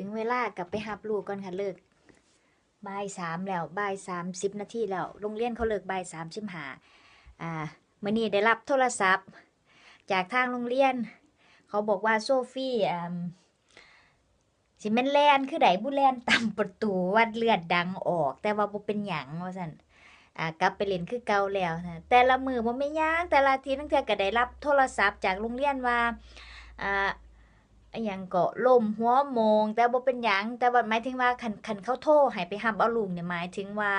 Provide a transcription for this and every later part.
ถึงเวลากลับไปหับลูกก่อนค่ะเลิกบ่ายสามแล้วบ่ายสามสิบนาทีแล้ว โรงเรียนเขาเลิกบ่ายสามสิบหาอ่ามื่อนี้ได้รับโทรศัพท์ จากทางโรงเรียน เขาบอกว่าโซฟี่อ่าสิแม่นแลนคือไดบุแลนตามประตูวัดเลือดดังออก แต่ว่าบ่เป็นหยังว่าซั่นอ่ากลับไปเล่นคือเก่าแล้วนะแต่ละมือบ่แม่นหยังแต่ละทีตั้งแต่ก็ได้รับโทรศัพท์จากโรงเรียนว่าอ่า อยังก็ลมหัวโมง แต่บ่เป็นหยังแต่ว่าหมายถึงว่าคันคันเขาโทรให้ไปรับเอาลูกเนี่ยหมายถึงว่า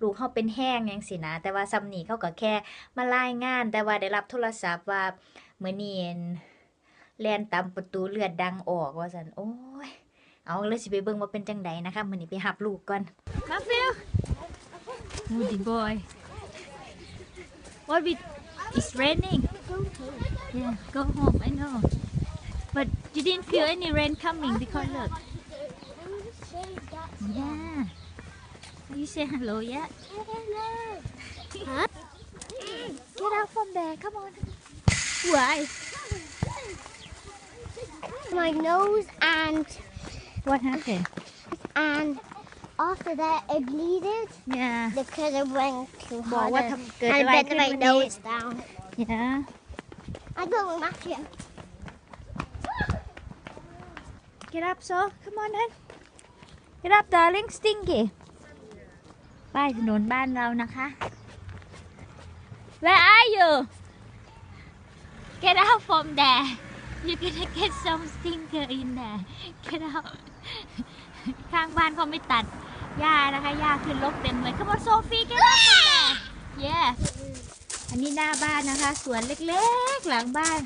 ลูกเขาเป็นแห้งจังซี่นะ แต่ว่าซำนี้เขาก็แค่มารายงาน แต่ว่าได้รับโทรศัพท์ว่าเมื้อนี่แลนตามประตูเลือดดังออกว่าซั่นโอ้ยเอาเลยสิไปเบิ่งว่าเป็นจังใดนะคะมื้อนี้ไปรับลูกก่อนมาฟิล Moody boy What we It's raining Yeah go home I know But you didn't feel any rain coming because look. Yeah. You say hello yet? huh? Get out from there. Come on. Why? My nose and... What happened? And after that it bleeded. Yeah. Because it went too hard. Well, what happened? And I bent my nose down. Yeah. I don't match it. Get up, so. Come on, then. Get up, darling. Stinky. ป้ายถนนบ้านเรานะคะ Where are you? Get out from there. You're gonna get some stinker in there. Get out. ข้างบ้านเขาไม่ตัดหญ้านะคะหญ้าขึ้นรกเต็มเลย Come on, Sophie. Get out from there. Yeah. อันนี้หน้าบ้านนะคะ สวนเล็กๆ หลังบ้าน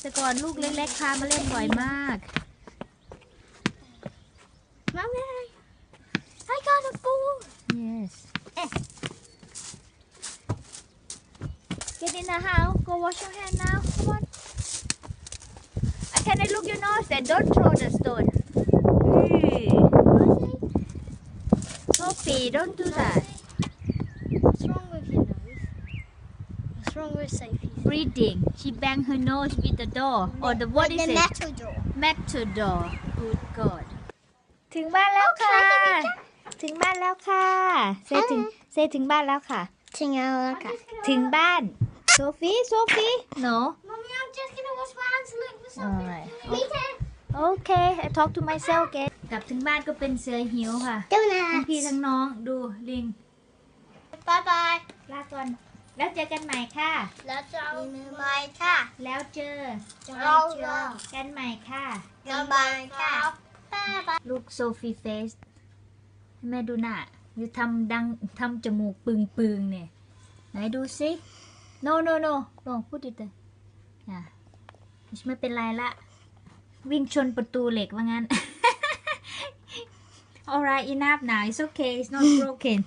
แต่ก่อนลูกเล็กๆพามาเล่นบ่อยมาก Get in the house. Go wash your hand now. Come on. Uh, Can I look your nose? Then don't throw the stone. Hey. Sophie, don't do that. What's wrong with your nose? What's wrong with Sophie's? Breathing. She banged her nose with the door. Or the what With is the it? metal door. Metal door. Good God. ถึงบ้านแล้วค่ะ ถึงบ้านแล้วค่ะ เซถึง เซถึงบ้านแล้วค่ะ Tingalaka. ถึงบ้าน โซฟีโซฟี no Mommy, I'm just gonna wash my hands and look for Alright. Me too. โอเค I talk to myself again กลับถึงบ้านก็เป็นเสือหิวค่ะ ทั้ง Donuts. พี่ทั้งน้องดูลิง Bye bye. ลาก่อน แล้วเจอกันใหม่ค่ะ Let's go. My cat. แล้วเจอ Oh, กันใหม่ค่ะ My cat. Bye bye. ลูกโซฟีเฟสแม่ดูหน้าอยู่ทำดังทำจมูกปึงปึงๆเนี่ย ไหนดูสิ no no no ลองพูดดิเตออะไม่เป็นไรละ วิ่งชนประตูเหล็กว่างั้น alright enough now it's okay it's not broken